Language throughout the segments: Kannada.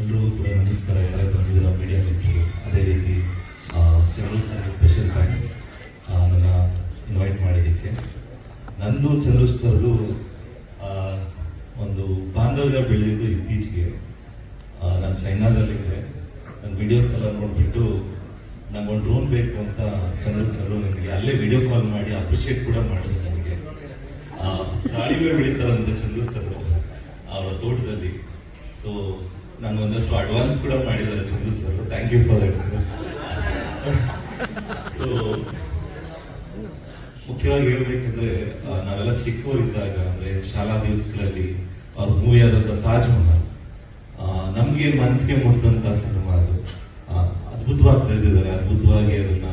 ಎಲ್ಲರಿಗೂ ಕೂಡ ನಮಸ್ಕಾರ ಯಾರೇ ಬಂದಿದ್ದೀರ ಮೀಡಿಯಾ ಮಿತ್ರರು. ಅದೇ ರೀತಿ ಚಂದ್ರು ಸರ್ ಸ್ಪೆಷಲ್ ಥ್ಯಾಂಕ್ಸ್ ನನ್ನ ಇನ್ವೈಟ್ ಮಾಡಿದ್ದಕ್ಕೆ. ನಂದು ಚಂದ್ರು ಸರ್ದು ಒಂದು ಬಾಂಧವ್ಯ ಬೆಳೆದಿದ್ದು ಇತ್ತೀಚೆಗೆ. ನಾನು ಚೈನಾದಲ್ಲಿದ್ದೆ ನನ್ನ ವಿಡಿಯೋಸ್ ಎಲ್ಲ ನೋಡಿಬಿಟ್ಟು ನಂಗೊಂದು ಡ್ರೋನ್ ಬೇಕು ಅಂತ ಚಂದ್ರು ಸರ್ ನನಗೆ ಅಲ್ಲೇ ವಿಡಿಯೋ ಕಾಲ್ ಮಾಡಿ ಅಪ್ರಿಷಿಯೇಟ್ ಕೂಡ ಮಾಡಿದ್ರು ನನಗೆ. ಆ, ದಾಳಿಂಬೆ ಬೆಳೀತಾರಂತೆ ಚಂದ್ರು ಸರ್ ಅವರ ತೋಟದಲ್ಲಿ. ಸೊ ನಾನು ಒಂದಷ್ಟು ಅಡ್ವಾನ್ಸ್ ಕೂಡ ಮಾಡಿದ್ದಾರೆ Chandru sir thank you for that sir so ಮುಖ್ಯವಾಗಿ ಹೇಳ್ಬೇಕಂದ್ರೆ ನಾವೆಲ್ಲ ಚಿಕ್ಕವರಿದ್ದಾಗ, ಅಂದ್ರೆ ಶಾಲಾ ದಿವಸಗಳಲ್ಲಿ ಅವ್ರ ಮೂವಿ ಆದಂತ ತಾಜ್ ಮಹಲ್ ನಮ್ಗೆ ಮನಸ್ಸಿಗೆ ಮುಟ್ಟಿದಂತ ಸಿನಿಮಾ ಅದು. ಅದ್ಭುತವಾಗಿ ತೆಗೆದಿದ್ದಾರೆ, ಅದ್ಭುತವಾಗಿ ಅದನ್ನ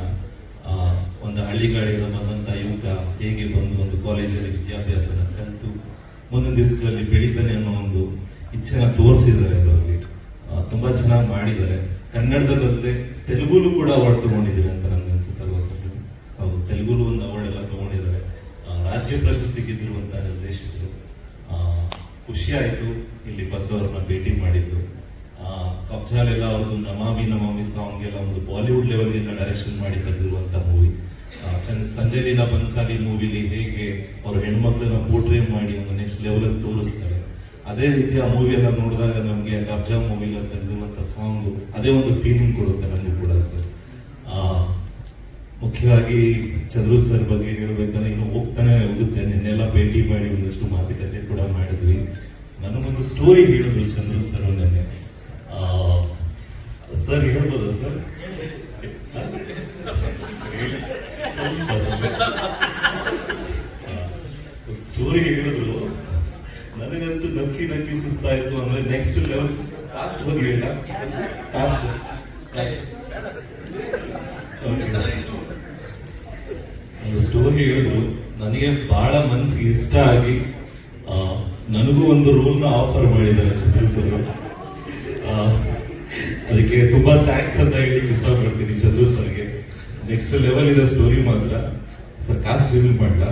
ಒಂದು ಹಳ್ಳಿ ಗಾಡಿಯಿಂದ ಬಂದಂತ ಯುವಕ ಹೇಗೆ ಬಂದು ಒಂದು ಕಾಲೇಜಲ್ಲಿ ವಿದ್ಯಾಭ್ಯಾಸನ ಕಲಿತು ಮುಂದಿನ ದಿವಸಗಳಲ್ಲಿ ಬೆಳೀತಾನೆ ಅನ್ನೋ ಒಂದು ಇಚ್ಛೆನ ತೋರಿಸಿದ್ದಾರೆ ತುಂಬಾ ಚೆನ್ನಾಗಿ ಮಾಡಿದ್ದಾರೆ ಕನ್ನಡದಲ್ಲದೆ ತೆಲುಗುಲು ಕೂಡ ಅವಾರ್ಡ್ ತಗೊಂಡಿದ್ದೀರಿ ಅಂತ ನನ್ಗೆ ಅನ್ಸುತ್ತೆ ಅಲ್ವಾ ಸರ್? ಹೌದು ತೆಲುಗುಲು ಒಂದು ಅವಾರ್ಡ್ ಎಲ್ಲ ತಗೊಂಡಿದ್ದಾರೆ. ರಾಜ್ಯ ಪ್ರಶಸ್ತಿ ಗೆದ್ದಿರುವಂತಹ ನಿರ್ದೇಶಕರು. ಆ, ಖುಷಿ ಆಯ್ತು ಇಲ್ಲಿ ಬಂದವ್ರನ್ನ ಭೇಟಿ ಮಾಡಿದ್ದು. ಆ, ಕಬ್ಜಾಲೆಲ್ಲ ಅವ್ರದ್ದು ನಮಾಮಿ ನಮಾಮಿ ಸಾಂಗ್ ಎಲ್ಲ ಒಂದು ಬಾಲಿವುಡ್ ಲೆವೆಲ್ ಎಲ್ಲ ಡೈರೆಕ್ಷನ್ ಮಾಡಿ ತೆಗೆದಿರುವಂತ ಮೂವಿ ಸಂಜಯ್ ಲೀಲಾ ಬನ್ಸಾಲಿ ಮೂವಿಲಿ ಹೇಗೆ ಅವ್ರ ಹೆಣ್ಮಕ್ಳನ್ನ ಪೋರ್ಟ್ರೇ ಮಾಡಿ ಒಂದು ನೆಕ್ಸ್ಟ್ ಲೆವೆಲ್ ತೋರಿಸ್ತಾರೆ. ಅದೇ ರೀತಿ ಆ ಮೂವಿಯನ್ನು ನೋಡಿದಾಗ ನಮಗೆ ಕಬ್ಜಾ ಮೂವಿಲಿ ತೆಗೆದಿರುವಂತ ಸಾಂಗ್ ಅದೇ ಒಂದು ಫೀಲಿಂಗ್ ಕೊಡುತ್ತೆ ನಮಗೆ ಕೂಡ ಸರ್. ಮುಖ್ಯವಾಗಿ ಚಂದ್ರು ಸರ್ ಬಗ್ಗೆ ಹೇಳ್ಬೇಕಂದ್ರೆ ಇನ್ನು ಹೋಗ್ತಾನೆ ಹೋಗುತ್ತೆ. ನಿನ್ನೆಲ್ಲ ಭೇಟಿ ಮಾಡಿ ಒಂದಷ್ಟು ಮಾತುಕತೆ ಕೂಡ ಮಾಡಿದ್ವಿ. ನನಗೊಂದು ಸ್ಟೋರಿ ಹೇಳಿದ್ರು ಚಂದ್ರು ಸರ್ ನನಗೆ ಸರ್ ಹೇಳ್ಬೋದಾ ಸರ್ ಸ್ಟೋರಿ ಹೇಳಿದ್ರು. ನನಗಂತೂ ನಕ್ಕಿ ನಕ್ಕಿ ಸುಸ್ತಾಯ್ತು ಅಂದ್ರೆ ನೆಕ್ಸ್ಟ್ ಲೆವೆಲ್ ಕಾಸ್ಟ್ ಹೋಗಿ ಹೇಳ ಕಾಸ್ಟ್ ಒಂದು ಸ್ಟೋರಿ ಹೇಳಿದ್ರು. ನನಗೆ ಬಹಳ ಮನ್ಸಿಗೆ ಇಷ್ಟ ಆಗಿ ನನಗೂ ಒಂದು ರೋಲ್ನ ಆಫರ್ ಮಾಡಿದ್ದಾರೆ ಚಂದ್ರ ಸರ್ ಅದಕ್ಕೆ ತುಂಬಾ ಥ್ಯಾಂಕ್ಸ್ ಅಂತ ಹೇಳಲಿಕ್ಕೆ ಇಷ್ಟಪಡ್ತೀನಿ ಚಂದ್ರ ಸರ್ಗೆ. ನೆಕ್ಸ್ಟ್ ಲೆವೆಲ್ ಇದೆ ಸ್ಟೋರಿ ಮಾತ್ರ. ಸರ್ ಕಾಸ್ಟ್ ರಿವೀಲ್ ಮಾಡಲ?